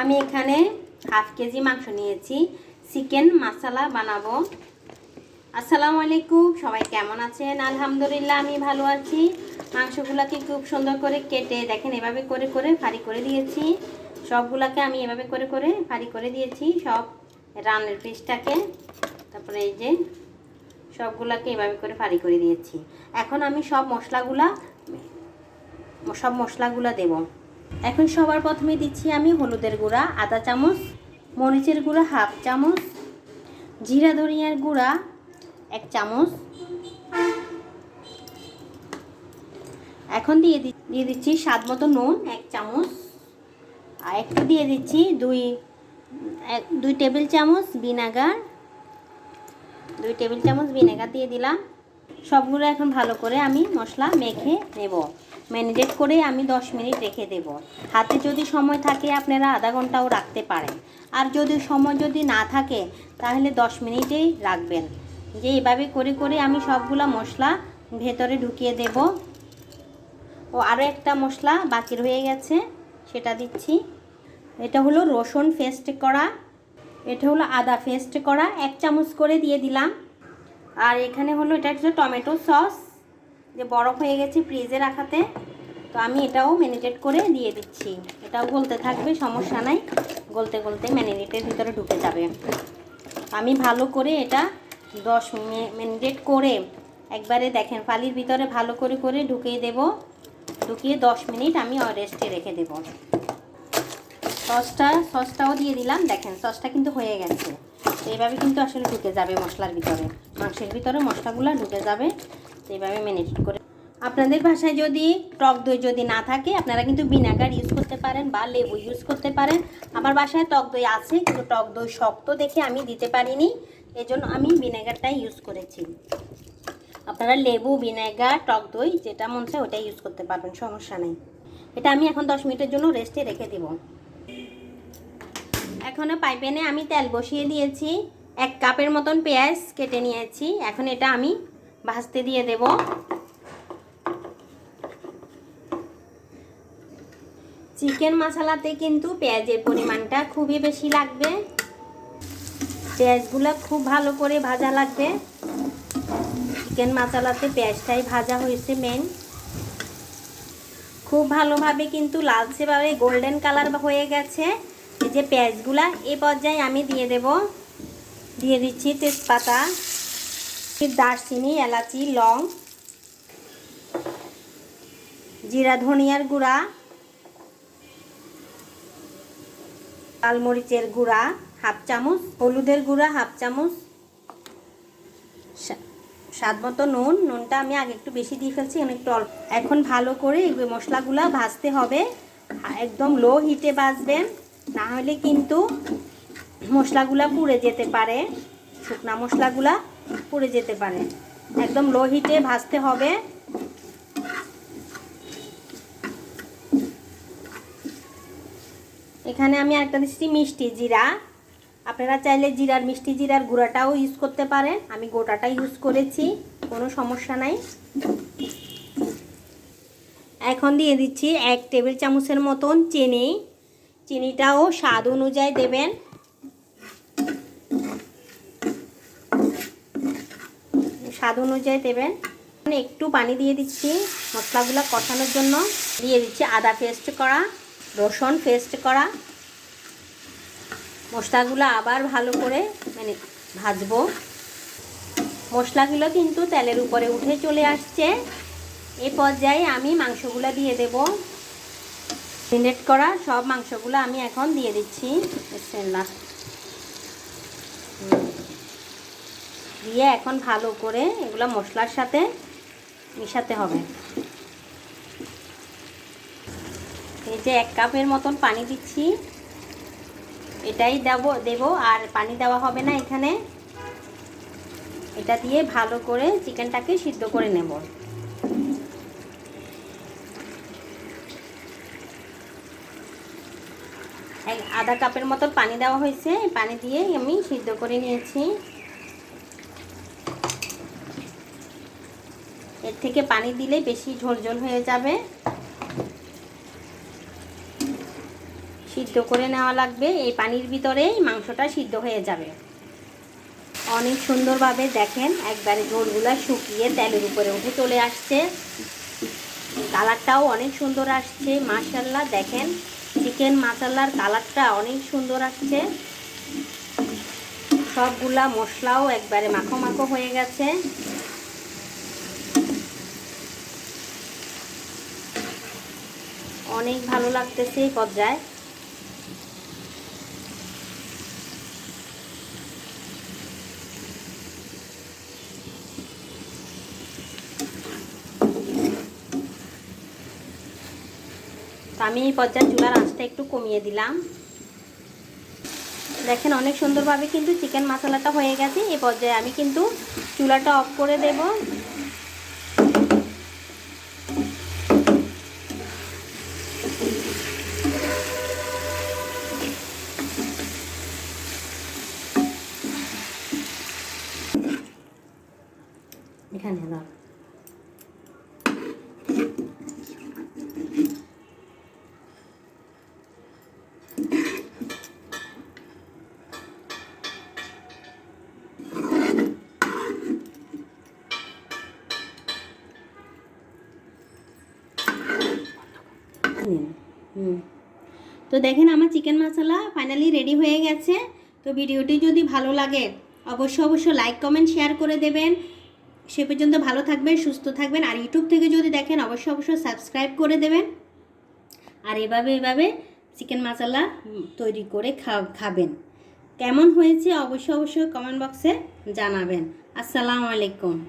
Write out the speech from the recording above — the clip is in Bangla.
আমি এখানে হাফ কেজি মাংস নিয়েছি। চিকেন মশলা বানাবো। আসসালামু আলাইকুম, সবাই কেমন আছেন? আলহামদুলিল্লাহ, আমি ভালো আছি। মাংসগুলোকে খুব সুন্দর করে কেটে, দেখেন এভাবে করে করে ফাড়ি করে দিয়েছি। সবগুলোকে আমি এভাবে করে করে ফাড়ি করে দিয়েছি। সব রানের পিসটাকে, তারপরে এই যে সবগুলোকে এভাবে করে ফাড়ি করে দিয়েছি। এখন আমি সব মশলাগুলা, সব মশলাগুলো দেব। এখন সবার প্রথমে দিচ্ছি আমি হলুদের গুঁড়া আধা চামচ, মরিচের গুঁড়া হাফ চামচ, জিরা ধনিয়ার গুঁড়া এক চামচ। এখন দিয়ে দিয়ে দিচ্ছি স্বাদ মতো নুন এক চামচ। আর একটু দিয়ে দিচ্ছি দুই দুই টেবিল চামচ ভিনেগার। দুই টেবিল চামচ ভিনেগার দিয়ে দিলাম। সবগুলো এখন ভালো করে আমি মশলা মেখে নেব। ম্যারিনেট করে আমি 10 মিনিট রেখে দেব। হাতে যদি সময় থাকে আপনারা আধা ঘন্টাও রাখতে পারেন। আর যদি সময় যদি না থাকে, তাহলে 10 মিনিটেই রাখবেন। যে এভাবে করে করে আমি সবগুলা মশলা ভেতরে ঢুকিয়ে দেব। ও আরও একটা মশলা বাকি রয়ে গেছে, সেটা দিচ্ছি। এটা হলো রসুন পেস্ট করা। এটা হলো আদা পেস্ট করা, এক চামচ করে দিয়ে দিলাম। আর এখানে হলো এটা হচ্ছে টমেটো সস। যে বরফ হয়ে গেছে ফ্রিজে রাখাতে। তো আমি এটাও ম্যারিনেট করে দিয়ে দিচ্ছি। এটাও গলতে থাকবে, সমস্যা নাই। গলতে গলতে ম্যারিনেটের ভিতরে ঢুকে যাবে। আমি ভালো করে এটা দশ মিনিট করে একবারে দেখেন ফালির ভিতরে ভালো করে করে ঢুকিয়ে দেব। ঢুকিয়ে দশ মিনিট আমি রেস্টে রেখে দেব। সসটা, সসটাও দিয়ে দিলাম। দেখেন সসটা কিন্তু হয়ে গেছে। এইভাবে কিন্তু আসলে ঢুকে যাবে মশলার ভিতরে। মাংসের ভিতরে মশলাগুলো ঢুকে যাবে। তো এইভাবে ম্যানেজ করে আপনাদের ভাষায় যদি টক দই যদি না থাকে, আপনারা কিন্তু ভিনেগার ইউজ করতে পারেন বা লেবু ইউজ করতে পারেন। আমার বাসায় টক দই আছে, কিন্তু টক দই শক্ত দেখে আমি দিতে পারিনি। এজন্য আমি ভিনেগারটাই ইউজ করেছি। আপনারা লেবু, ভিনেগার, টক দই, যেটা মন চায় ওটাই ইউজ করতে পারবেন, সমস্যা নেই। এটা আমি এখন দশ মিনিটের জন্য রেস্টে রেখে দেবো। এখনও পাইপেনে আমি তেল বসিয়ে দিয়েছি। এক কাপের মতন পেঁয়াজ কেটে নিয়েছি। এখন এটা আমি ভাজতে দিয়ে দেব। চিকেন মশলাতে কিন্তু পেঁয়াজের পরিমাণটা খুবই বেশি লাগবে। পেঁয়াজগুলো খুব ভালো করে ভাজা লাগবে। চিকেন মশলাতে পেঁয়াজটাই ভাজা হয়েছে মেন খুব ভালোভাবে কিন্তু লালচেভাবে গোল্ডেন কালার হয়ে গেছে। এই যে পেঁয়াজগুলা এ পর্যায়ে আমি দিয়ে দেব। দিয়ে দিচ্ছি তেজপাতা, দারচিনি, এলাচি, লং, জিরা, ধনিয়ার গুঁড়া। লালমরিচের গুঁড়া হাফ চামচ, হলুদের গুঁড়া হাফ চামচ। স্বাদ মতো নুন, নুনটা আমি আগে একটু বেশি দিয়ে ফেলছি একটু অল্প এখন ভালো করে এই মশলাগুলো ভাজতে হবে। একদম লো হিটে ভাজবেন, না হলে কিন্তু মশলাগুলা পুড়ে যেতে পারে। শুকনা মশলাগুলা পুড়ে যেতে পারে। একদম লো হিটে ভাজতে হবে। এখানে আমি একটা দিচ্ছি মিষ্টি জিরা। আপনারা চাইলে জিরার মিষ্টি জিরার গুঁড়াটাও ইউজ করতে পারেন। আমি গোটাটা ইউজ করেছি, কোনো সমস্যা নাই। এখন দিয়ে দিচ্ছি এক টেবিল চামচের মতন চিনি। চিনিটাও স্বাদ অনুযায়ী দেবেন। স্বাদ অনুযায়ী দেবেন। একটু পানি দিয়ে দিচ্ছি মশলাগুলো কষানোর জন্য। দিয়ে দিচ্ছি আদা পেস্ট করা। রসুন পেস্ট করা। মশলাগুলো আবার ভালো করে মানে ভাজবো। মশলাগুলো কিন্তু তেলের উপরে উঠে চলে আসছে। এ পর্যায়ে আমি মাংসগুলো দিয়ে দেব। সিলেক্ট করা সব মাংসগুলো আমি এখন দিয়ে দিচ্ছি। বিসমিল্লাহ। দিয়ে এখন ভালো করে এগুলো মশলার সাথে মিশাতে হবে। এই যে এক কাপের মতন পানি দিচ্ছি। এটাই দেব দেব, আর পানি দেওয়া হবে না এখানে। এটা দিয়ে ভালো করে চিকেনটাকে সিদ্ধ করে নেব। আধা কাপের মতো পানি দেওয়া হয়েছে পানি দিয়ে আমি সিদ্ধ করে নিয়েছি। এর থেকে পানি দিলে বেশি ঝোল ঝোল হয়ে যাবে। সিদ্ধ করে নেওয়া লাগবে। এই পানির ভিতরেই মাংসটা সিদ্ধ হয়ে যাবে। অনেক সুন্দরভাবে দেখেন, একবারে ঝোলগুলা শুকিয়ে তেলের উপরে উঠে চলে আসছে। কালারটাও অনেক সুন্দর আসছে মাশাল্লাহ দেখেন, চিকেন মাসাল্লার কালারটা অনেক সুন্দর আসছে। সবগুলা মশলাও একবারে মাখো মাখো হয়ে গেছে। অনেক ভালো লাগতেছে এই পর্যায়ে। আমি এই পর্যায়ে চুলার আঁচটা একটু কমিয়ে দিলাম। দেখেন অনেক সুন্দরভাবে কিন্তু চিকেন মশলাটা হয়ে গেছে। এই পর্যায়ে আমি কিন্তু চুলাটা অফ করে দেব। এখানে দাও। নিন। হুম। তো দেখেন আমার চিকেন মশলা ফাইনালি রেডি হয়ে গেছে। তো ভিডিওটি যদি ভালো লাগে অবশ্যই অবশ্যই লাইক কমেন্ট শেয়ার করে দেবেন। সে পর্যন্ত ভালো থাকবেন সুস্থ থাকবেন। আর ইউটিউব থেকে যদি দেখেন অবশ্যই অবশ্যই সাবস্ক্রাইব করে দেবেন। আর এভাবে এভাবে চিকেন মশলা তৈরি করে খা- খাবেন। কেমন হয়েছে অবশ্যই অবশ্যই কমেন্ট বক্সে জানাবেন। আসসালামু আলাইকুম।